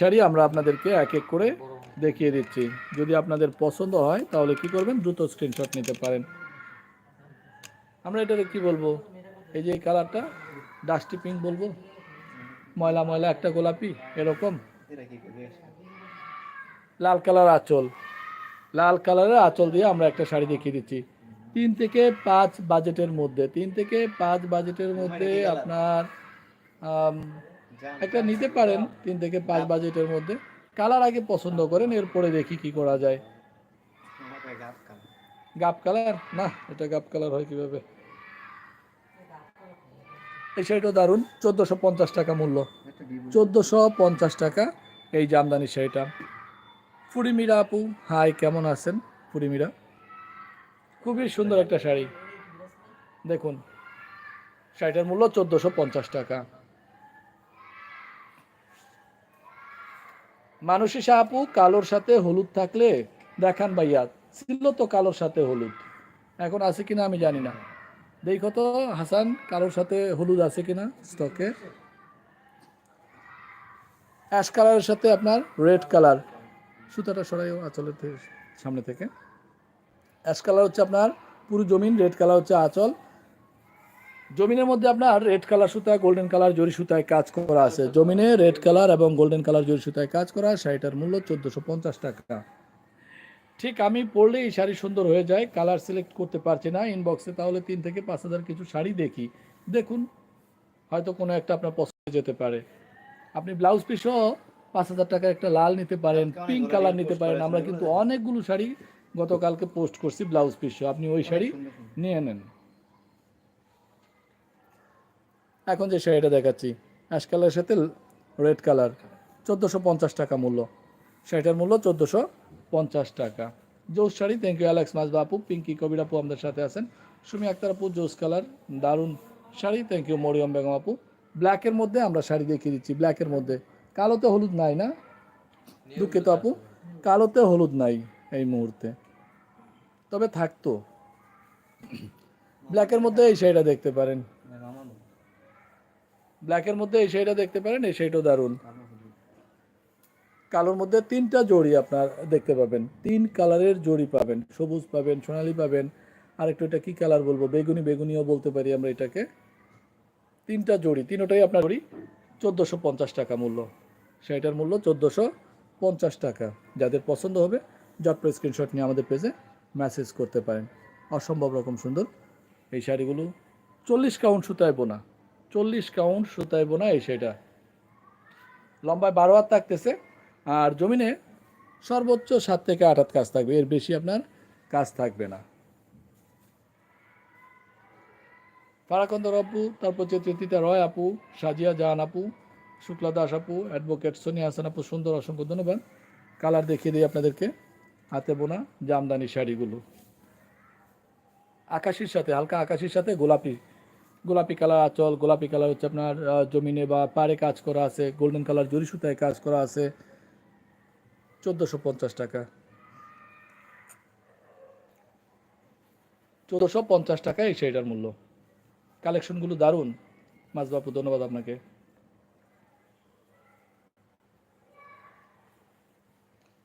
শাড়ি আমরা আপনাদেরকে এক এক করে দেখিয়ে দিচ্ছি। যদি আপনাদের পছন্দ হয় তাহলে কি করবেন? দ্রুত স্ক্রিনশট নিতে পারেন। আমরা এটাকে কি বলব? এই যে এই কালারটা ডাস্টি পিঙ্ক বলব? ময়লা ময়লা একটা গোলাপি এরকম? লাল কালার আঁচল। লাল কালারের আঁচল দিয়ে আমরা একটা শাড়ি দেখিয়ে দিচ্ছি। তিন থেকে পাঁচ বাজেটের মধ্যে তিন থেকে পাঁচ বাজেটের মধ্যে আপনার আম, একটা নিতে পারেন তিন থেকে পাঁচ বাজেটের মধ্যে। কালার আগে পছন্দ করেন এরপরে দেখি কি করা যায়। গাপ কালার। না এটা গাপ কালার হয় কীভাবে? এই শাড়িটা দারুণ চোদ্দোশো পঞ্চাশ টাকা মূল্য। চোদ্দোশো পঞ্চাশ টাকা এই জামদানি শাড়িটা। ফুরিমিরা আপু হাই কেমন আছেন? ফুরিমিরা। খুবই সুন্দর একটা শাড়ি। দেখুন শাড়িটার মূল্য চোদ্দোশো পঞ্চাশ টাকা। মানুষী আপু, কালোর সাথে হলুদ থাকলে দেখান ভাইয়া। ছিল তো কালোর সাথে হলুদ। এখন আছে কিনা আমি জানি না। দেখো তো, হাসান, কালোর সাথে হলুদ আছে কিনা স্টকে অ্যাশ কালারের সাথে আপনার রেড কালার। সুতাটা সরাইও আঁচলের সামনে থেকে। অ্যাশ কালার হচ্ছে আপনার পুরো জমিন, রেড কালার হচ্ছে আঁচল। জমিনের মধ্যে আপনার রেড কালার সুতা গোল্ডেন কালার জরি সুতায় কাজ করা আছে। জমিনে রেড কালার এবং গোল্ডেন কালার জরি সুতায় কাজ করা শাড়িটার মূল্য চোদ্দশো পঞ্চাশ টাকা। ঠিক আমি পরলে এই শাড়ি সুন্দর হয়ে যায়। কালার সিলেক্ট করতে পারছি না। ইনবক্সে তাহলে তিন থেকে পাঁচ হাজার কিছু শাড়ি দেখি। দেখুন হয়তো কোনো একটা আপনার পছন্দ যেতে পারে। আপনি ব্লাউজ পিসও পাঁচ হাজার টাকা একটা লাল নিতে পারেন পিঙ্ক কালার নিতে পারেন। আমরা কিন্তু অনেকগুলো শাড়ি গতকালকে পোস্ট করছি ব্লাউজ পিসও আপনি ওই শাড়ি নিয়ে নেন। এখন যে শাড়িটা দেখাচ্ছি অ্যাশ কালারের সাথে রেড কালার চোদ্দোশো পঞ্চাশ টাকা মূল্য। শাড়িটার মূল্য চোদ্দোশো পঞ্চাশ টাকা। জোস sari thank you Alex Masba আপু পিঙ্কি কবির আপু আমাদের সাথে আছেন। সুমি আক্তার আপু, জোস কালার দারুণ শাড়ি থ্যাংক ইউ মরিয়ম বেগম আপু। ব্ল্যাকের মধ্যে আমরা শাড়ি দেখিয়ে দিচ্ছি ব্ল্যাকের মধ্যে। কালোতে হলুদ নাই না? দুঃখিত আপু, কালোতে হলুদ নাই এই মুহূর্তে। তবে থাকতো। ব্ল্যাকের মধ্যে এই শাড়িটা দেখতে পারেন। ব্ল্যাকের মধ্যে এই শাড়িটা দেখতে পারেন, এই শাড়িটাও দারুণ। কালোর মধ্যে তিনটা জড়ি আপনার দেখতে পাবেন। তিন কালারের জড়ি পাবেন, সবুজ পাবেন, সোনালি পাবেন। আর একটু এটা কি কালার বলব? বেগুনি, বেগুনিও বলতে পারি আমরা এটাকে। তিনটা জড়ি, তিনটাই আপনার জড়ি, চোদ্দোশো পঞ্চাশ টাকা মূল্য। শাড়িটার মূল্য চোদ্দোশো পঞ্চাশ টাকা। যাদের পছন্দ হবে জটপে স্ক্রিনশট নিয়ে আমাদের পেজে মেসেজ করতে পারেন। অসম্ভব রকম সুন্দর এই শাড়িগুলো। চল্লিশ কাউন্ট সুতায় বোনা। চল্লিশ কাউন্ট সুতায় বোনা এই শাড়িটা। লম্বায় বারো হাত থাকতেছে। আর জমিনে সর্বোচ্চ সাত থেকে আট হাত কাজ থাকবে। এর বেশি আপনার কাজ থাকবে না। ফারাকন্দর আপু, তারপর চিত্রিতা রয় আপু, সাজিয়া জাহান আপু, শুক্লা দাস আপু, অ্যাডভোকেট সোনিয়া হাসান আপু, সুন্দর অসংখ্য ধন্যবাদ। কালার দেখিয়ে দিই আপনাদেরকে। হাতে বোনা জামদানি শাড়িগুলো। আকাশির সাথে, হালকা আকাশির সাথে গোলাপি গোলাপি কালার আঁচল, গোলাপি কালার হচ্ছে আপনার জমিনে বা পাড়ে কাজ করা আছে গোল্ডেন কালার জরি সুতায় কাজ করা আছে। চোদ্দোশো পঞ্চাশ টাকা। চোদ্দোশো পঞ্চাশ টাকা এই শাড়িটার মূল্য। কালেকশনগুলো দারুণ। মাঝবাপু ধন্যবাদ আপনাকে।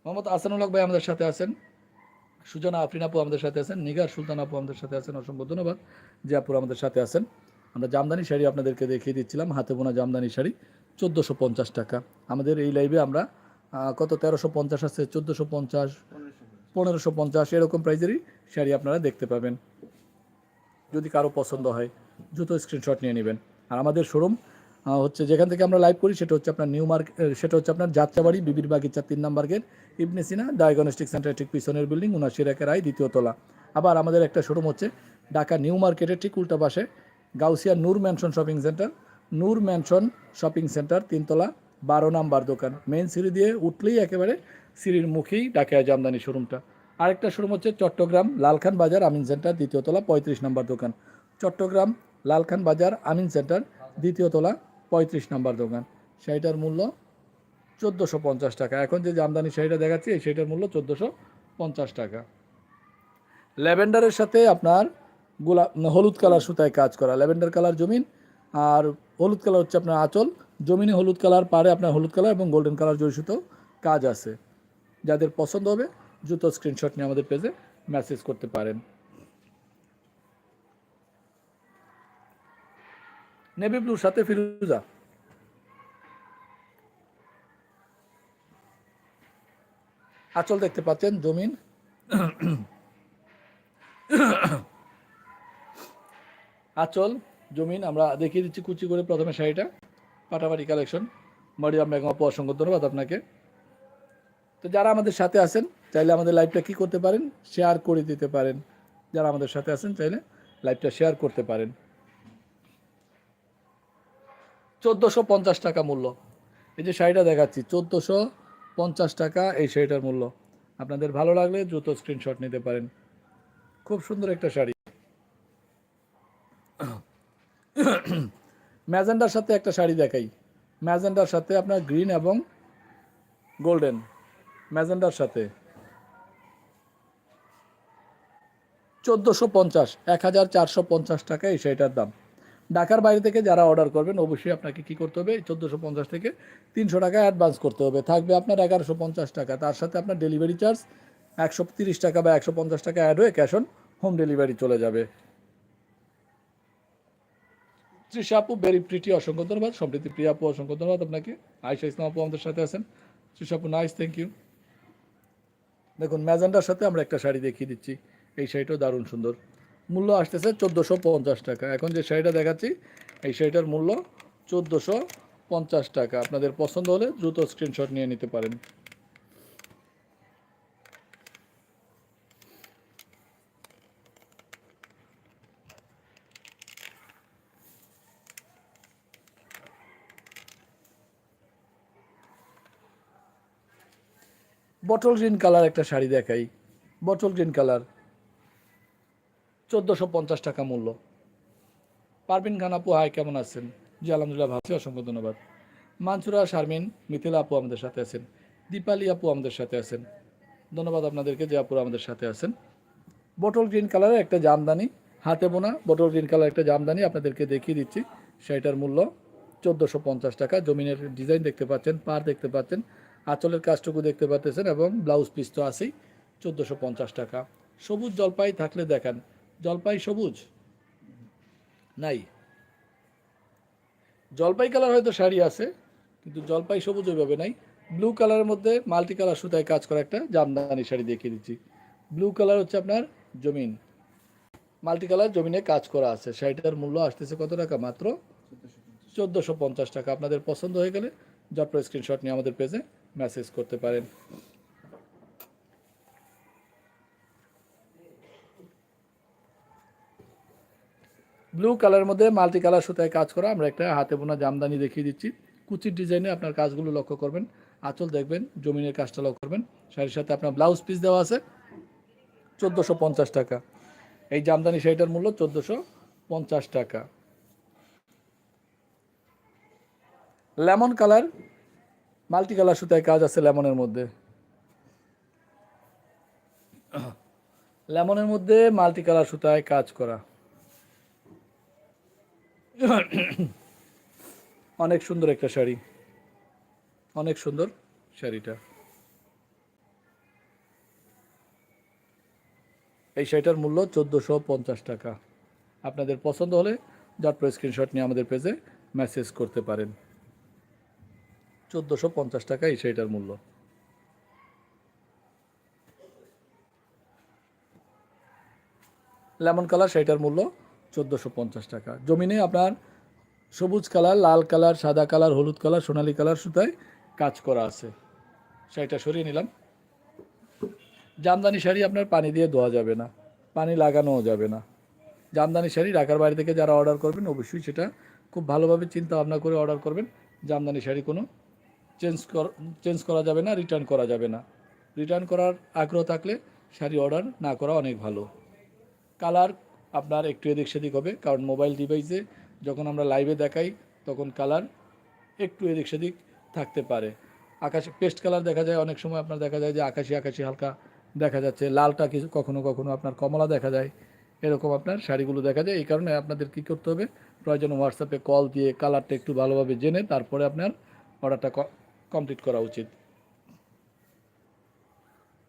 মোহাম্মদ আসানুল হক ভাই আমাদের সাথে আছেন। সুজনা আফরিন আপু আমাদের সাথে আছেন। নিগার সুলতান আপু আমাদের সাথে আছেন। অসংখ্য ধন্যবাদ। যে আপুর আমাদের সাথে আছেন। আমরা জামদানি শাড়ি আপনাদেরকে দেখিয়ে দিচ্ছিলাম, হাতে বোনা জামদানি শাড়ি, চোদ্দোশো পঞ্চাশ টাকা। আমাদের এই লাইভে আমরা কত? তেরোশো পঞ্চাশ আছে, চোদ্দোশো পঞ্চাশ, পনেরোশো পঞ্চাশ, এরকম প্রাইজেরই শাড়ি আপনারা দেখতে পাবেন। যদি কারও পছন্দ হয়, দ্রুত স্ক্রিনশট নিয়ে নেবেন। আর আমাদের শোরুম হচ্ছে যেখান থেকে আমরা লাইভ করি, সেটা হচ্ছে আপনার নিউ মার্কেট সেটা হচ্ছে আপনার যাত্রাবাড়ি, বিবির বাগিচা তিন number gate, Ibne Sina diagnostic centre ঠিক পিছনের বিল্ডিং উনাশির একের আই দ্বিতীয় তলা। আবার আমাদের একটা শোরুম হচ্ছে, ঢাকা নিউ মার্কেটের ঠিক উল্টা পাশে Gausia Noor mansion shopping centre, Noor mansion shopping centre, তিনতলা, বারো নাম্বার দোকান। মেন সিঁড়ি দিয়ে উঠলেই একেবারে সিঁড়ির মুখেই ঢাকা জামদানি শোরুমটা। আরেকটা শোরুম হচ্ছে চট্টগ্রাম লালখান বাজার আমিন সেন্টার, দ্বিতীয় তলা, পঁয়ত্রিশ নম্বর দোকান। চট্টগ্রাম লালখান বাজার আমিন সেন্টার, দ্বিতীয় তলা, পঁয়ত্রিশ নম্বর দোকান। শাড়িটার মূল্য চোদ্দোশো পঞ্চাশ টাকা। এখন যে জামদানি শাড়িটা দেখাচ্ছি, এই মূল্য চোদ্দোশো পঞ্চাশ টাকা। ল্যাভেন্ডারের সাথে আপনার গোলাপ হলুদ কালার সুতায় কাজ করা, ল্যাভেন্ডার কালার জমিন, আর হলুদ কালার হচ্ছে আপনার আঁচল। জমিনে হলুদ কালার পারে আপনার হলুদ কালার এবং গোল্ডেন কালার জড়িত কাজ আছে। যাদের পছন্দ হবে জুতো স্ক্রিনশট নিয়ে আমাদের পেজে মেসেজ করতে পারেন। নেভি ব্লুর সাথে ফিরুজা। আঁচল দেখতে পাচ্ছেন, জমিন। আঁচল, জমিন, আমরা দেখিয়ে দিচ্ছি কুচি করে প্রথমে শাড়িটা। পাটাপাটি কালেকশন। মরিয়াম বেগম অসংখ্য ধন্যবাদ আপনাকে। তো যারা আমাদের সাথে আছেন, চাইলে আমাদের লাইভটা কি করতে পারেন? শেয়ার করে দিতে পারেন। যারা আমাদের সাথে আছেন, চাইলে লাইভটা শেয়ার করতে পারেন। চোদ্দোশো পঞ্চাশ টাকা মূল্য। এই যে শাড়িটা দেখাচ্ছি, চোদ্দোশো পঞ্চাশ টাকা এই শাড়িটার মূল্য। আপনাদের ভালো লাগলে দ্রুত স্ক্রিনশট নিতে পারেন। খুব সুন্দর একটা শাড়ি। ম্যাজেন্ডার সাথে একটা শাড়ি দেখাই। ম্যাজেন্ডার সাথে আপনার গ্রিন এবং গোল্ডেন। ম্যাজেন্ডার সাথে। চোদ্দোশো পঞ্চাশ, এক হাজার চারশো পঞ্চাশ টাকা এই শাড়িটার দাম। ঢাকার বাইরে থেকে যারা অর্ডার করবেন, অবশ্যই আপনাকে কি করতে হবে? চোদ্দোশো পঞ্চাশ থেকে তিনশো টাকা অ্যাডভান্স করতে হবে। থাকবে আপনার এগারোশো পঞ্চাশ টাকা। তার সাথে আপনার ডেলিভারি চার্জ একশো তিরিশ টাকা বা একশো পঞ্চাশ টাকা অ্যাড হয়ে ক্যাশ অন হোম ডেলিভারি চলে যাবে। তৃষা আপু ভেরি প্রিটি অসংখ্য ধন্যবাদ। সম্প্রীতি প্রিয়া আপু, অসংখ্য ধন্যবাদ আপনাকে। আয়সা ইসলাম আপু আমাদের সাথে আছেন। তৃষা আপু নাইস থ্যাংক ইউ দেখুন, ম্যাজেন্ডার সাথে আমরা একটা শাড়ি দেখিয়ে দিচ্ছি। এই শাড়িটাও দারুণ সুন্দর। মূল্য আসতেছে চোদ্দোশো পঞ্চাশ টাকা। এখন যে শাড়িটা দেখাচ্ছি, এই শাড়িটার মূল্য চোদ্দোশো পঞ্চাশ টাকা। আপনাদের পছন্দ হলে দ্রুত স্ক্রিনশট নিয়ে নিতে পারেন। বটল গ্রিন কালার একটা শাড়ি দেখাই। বটল গ্রিন কালার চোদ্দোশো পঞ্চাশ টাকা মূল্য। পারভিন খান আপু হাই কেমন আছেন? জি, আলহামদুলিল্লাহ ভালো আছি, অসংখ্য ধন্যবাদ। মানসুরা, শারমিন, মিথিলা আপু আমাদের সাথে আছেন। দীপালি আপু আমাদের সাথে আছেন। ধন্যবাদ আপনাদেরকে যে আপুরা আমাদের সাথে আছেন। বটল গ্রিন কালারের একটা জামদানি, হাতে বোনা বটল গ্রিন কালার একটা জামদানি আপনাদেরকে দেখিয়ে দিচ্ছি। শাড়িটার মূল্য চোদ্দোশো পঞ্চাশ টাকা। জমিনের ডিজাইন দেখতে পাচ্ছেন পার দেখতে পাচ্ছেন। আঁচলের কাজটুকু দেখতে পাচ্ছেন এবং ব্লাউজ পিস তো আছেই, চোদ্দোশো পঞ্চাশ টাকা। সবুজ জলপাই থাকলে দেখান, জলপাই সবুজ? নাই। জলপাই কালার হয়তো শাড়ি আছে, কিন্তু জলপাই সবুজ ওইভাবে নাই। ব্লু কালারের মধ্যে মাল্টি কালার সুতায় কাজ করা একটা জামদানি শাড়ি দেখিয়ে দিচ্ছি। ব্লু কালার হচ্ছে আপনার জমিন। মাল্টি কালার জমিনে কাজ করা আছে। শাড়িটার মূল্য আসতেছে কত টাকা মাত্র? চোদ্দোশো পঞ্চাশ টাকা। আপনাদের পছন্দ হয়ে গেলে জটপর স্ক্রিনশট নিয়ে আমাদের পেজে মেসেজ করতে পারেন। ব্লু কালারের মধ্যে মাল্টি কালার সুতায় কাজ করা, আমরা একটা হাতে বোনা জামদানি দেখিয়ে দিচ্ছি। কুচির ডিজাইনে আপনার কাজগুলো লক্ষ্য করবেন। আঁচল দেখবেন, জমিনের কাজটা লক্ষ্য করবেন। শাড়ির সাথে আপনার ব্লাউজ পিস দেওয়া আছে, চোদ্দোশো পঞ্চাশ টাকা। এই জামদানি শাড়িটার মূল্য চোদ্দোশো পঞ্চাশ টাকা। লেমন কালার মাল্টি কালার সুতায় কাজ আছে লেমনের মধ্যে। লেমনের মধ্যে মাল্টি কালার সুতায় কাজ করা। অনেক সুন্দর একটা শাড়ি। অনেক সুন্দর শাড়িটা। এই শাড়িটার মূল্য চোদ্দোশো পঞ্চাশ টাকা। আপনাদের পছন্দ হলে জট স্ক্রিনশট নিয়ে আমাদের পেজে মেসেজ করতে পারেন। চোদ্দোশো পঞ্চাশ টাকা এই শাড়িটার মূল্য। লেমন কালার শাড়িটার মূল্য চোদ্দোশো পঞ্চাশ টাকা। জমিনে আপনার সবুজ কালার, লাল কালার, সাদা কালার, হলুদ কালার, সোনালি কালার সুতায় কাজ করা আছে। শাড়িটা সরিয়ে নিলাম। জামদানি শাড়ি আপনার পানি দিয়ে ধোয়া যাবে না, পানি লাগানোও যাবে না। জামদানি শাড়ি ঢাকার বাইরে থেকে যারা অর্ডার করবেন, অবশ্যই সেটা খুব ভালোভাবে চিন্তা ভাবনা করে অর্ডার করবেন। জামদানি শাড়ি কোনো চেঞ্জ কর, চেঞ্জ করা যাবে না রিটার্ন করা যাবে না। রিটার্ন করার আগ্রহ থাকলে শাড়ি অর্ডার না করা অনেক ভালো। কালার আপনার একটু এদিক সেদিক হবে, কারণ মোবাইল ডিভাইসে যখন আমরা লাইভে দেখাই, তখন কালার একটু এদিক সেদিক থাকতে পারে। আকাশ পেস্ট কালার দেখা যায়, অনেক সময় আপনার দেখা যায় যে আকাশি আকাশি হালকা দেখা যাচ্ছে, লালটা কিছু কখনো কখনো আপনার কমলা দেখা যায়, এরকম আপনার শাড়িগুলো দেখা যায়। এই কারণে আপনাদের কী করতে হবে, প্রয়োজন হোয়াটসঅ্যাপে কল দিয়ে কালারটা একটু ভালোভাবে জেনে তারপরে আপনার অর্ডারটা কমপ্লিট করা উচিত।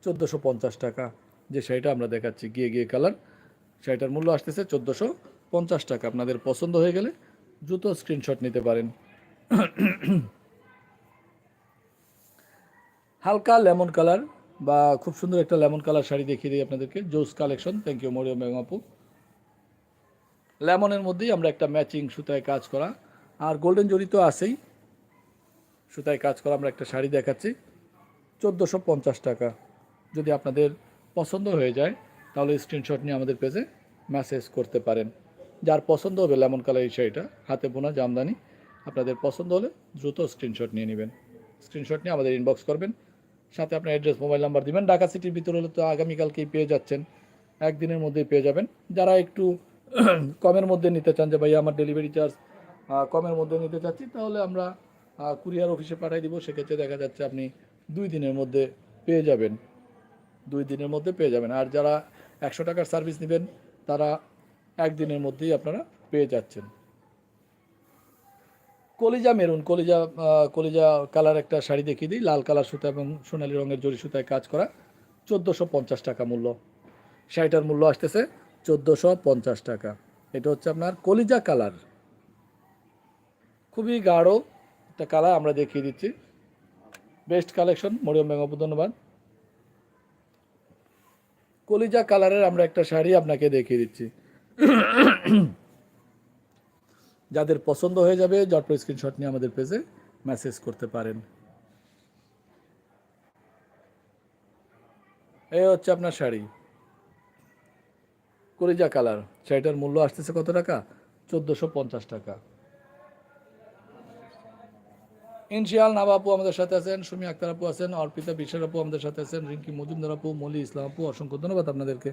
চোদ্দোশো পঞ্চাশ টাকা যে শাড়িটা আমরা দেখাচ্ছি, গিয়ে গিয়ে কালার শাড়িটার মূল্য আসতেছে চোদ্দোশো পঞ্চাশ টাকা। আপনাদের পছন্দ হয়ে গেলে দ্রুত স্ক্রিনশট নিতে পারেন। হালকা লেমন কালার বা খুব সুন্দর একটা লেমন কালার শাড়ি দেখিয়ে দিই আপনাদেরকে। জোস collection. Thank you Mariyam Begum আপু। লেমনের মধ্যেই আমরা একটা ম্যাচিং সুতায় কাজ করা। আর গোল্ডেন জরি তো আছেই। সুতায় কাজ করা আমরা একটা শাড়ি দেখাচ্ছি। চোদ্দোশো পঞ্চাশ টাকা। যদি আপনাদের পছন্দ হয়ে যায়, তাহলে স্ক্রিনশট নিয়ে আমাদের পেজে মেসেজ করতে পারেন। যার পছন্দ হবে লেমন কালার এই শাড়িটা, হাতে বোনা, জামদানি, আপনাদের পছন্দ হলে দ্রুত স্ক্রিনশট নিয়ে নেবেন। স্ক্রিনশট নিয়ে আমাদের ইনবক্স করবেন। সাথে আপনার অ্যাড্রেস মোবাইল নাম্বার দিবেন। ঢাকা সিটির ভিতরে হলে তো আগামীকালকেই পেয়ে যাচ্ছেন। একদিনের মধ্যেই পেয়ে যাবেন। যারা একটু কমের মধ্যে নিতে চান যে ভাই আমার ডেলিভারি চার্জ কমের মধ্যে নিতে চাচ্ছি, তাহলে আমরা কুরিয়ার অফিসে পাঠিয়ে দিব, সেক্ষেত্রে দেখা যাচ্ছে আপনি দুই দিনের মধ্যে পেয়ে যাবেন। দুই দিনের মধ্যে পেয়ে যাবেন। আর যারা একশো টাকার সার্ভিস নেবেন, তারা একদিনের মধ্যেই আপনারা পেয়ে যাচ্ছেন। কলিজা মেরুন, কলিজা কলিজা কালার একটা শাড়ি দেখিয়ে দিই। লাল কালার সুতা এবং সোনালি রঙের জরি সুতায় কাজ করা চোদ্দোশো পঞ্চাশ টাকা মূল্য। শাড়িটার মূল্য আসতেছে চোদ্দোশো পঞ্চাশ টাকা। এটা হচ্ছে আপনার কলিজা কালার। খুবই গাঢ় একটা কালার আমরা দেখিয়ে দিচ্ছি। বেস্ট কালেকশন মরিয়ম বেঙ্গপু ধন্যবাদ। কলিজা কালারের আমরা একটা শাড়ি আপনাকে দেখিয়ে দিচ্ছি। যাদের পছন্দ হয়ে যাবে জটপট স্ক্রিনশট নিয়ে আমাদের পেজে মেসেজ করতে পারেন। এই হচ্ছে আপনার শাড়ি। কলিজা কালার। শাড়িটার মূল্য আসতেছে কত টাকা? চোদ্দোশো পঞ্চাশ টাকা। ইনশিয়াল নাবা আপু আমাদের সাথে আছেন, সুমি আক্তার আপু আছেন, অর্পিতা বিশ্বাস আপু আমাদের সাথে আছেন, রিঙ্কি মজুমদার আপু, মলি ইসলাম আপু, অসংখ্য ধন্যবাদ আপনাদেরকে।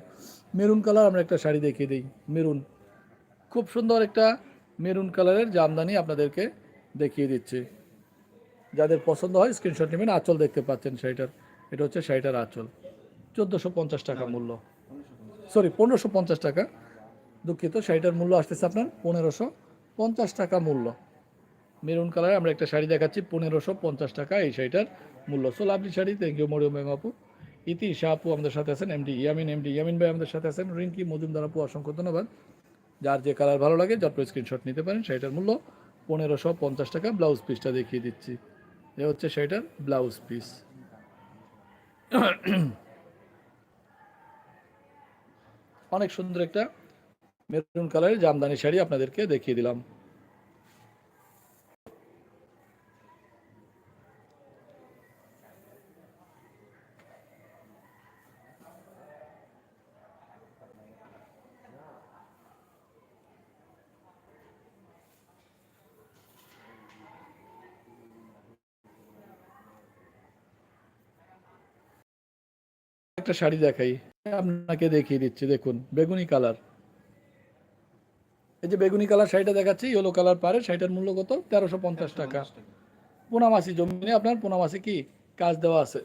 মেরুন কালার আমরা একটা শাড়ি দেখিয়ে দিই, মেরুন। খুব সুন্দর একটা মেরুন কালারের জামদানি আপনাদেরকে দেখিয়ে দিচ্ছি। যাদের পছন্দ হয় স্ক্রিনশট নেবেন, আঁচল দেখতে পাচ্ছেন শাড়িটার। এটা হচ্ছে শাড়িটার আঁচল। চোদ্দোশো পঞ্চাশ টাকা মূল্য। সরি পনেরোশো পঞ্চাশ টাকা। দুঃখিত, শাড়িটার মূল্য আসতেছে আপনার পনেরোশো পঞ্চাশ টাকা মূল্য। মেরুন কালারে আমরা একটা শাড়ি দেখাচ্ছি, পনেরোশো পঞ্চাশ টাকা। এই শাড়িটার মূল্য। So lovely sari. Thank you Mariyam Begum আপু। ইতি শাহ আপু আমাদের সাথে আছেন এমডি ইয়ামিন এমডি ইয়ামিন ভাই আমাদের সাথে আছেন। রিঙ্কি, মজুমদার আপু, অসংখ্য ধন্যবাদ। যার যে কালার ভালো লাগে, যত স্ক্রিনশট নিতে পারেন, শাড়িটার মূল্য পনেরোশো পঞ্চাশ টাকা। ব্লাউজ পিসটা দেখিয়ে দিচ্ছি। এ হচ্ছে শাড়িটার ব্লাউজ পিস অনেক সুন্দর একটা মেরুন কালারের জামদানি শাড়ি আপনাদেরকে দেখিয়ে দিলাম। একটা শাড়ি দেখাই। আপনাকে দেখিয়ে দিচ্ছি দেখুন বেগুনি কালার। এই যে বেগুনি কালার শাড়িটা দেখাচ্ছি ইয়েলো কালার পারে শাড়িটার মূল্য কত? তেরোশো পঞ্চাশ টাকা। পোনামাসি জমিনে আপনার পোনামাসি কি কাজ দেওয়া আছে?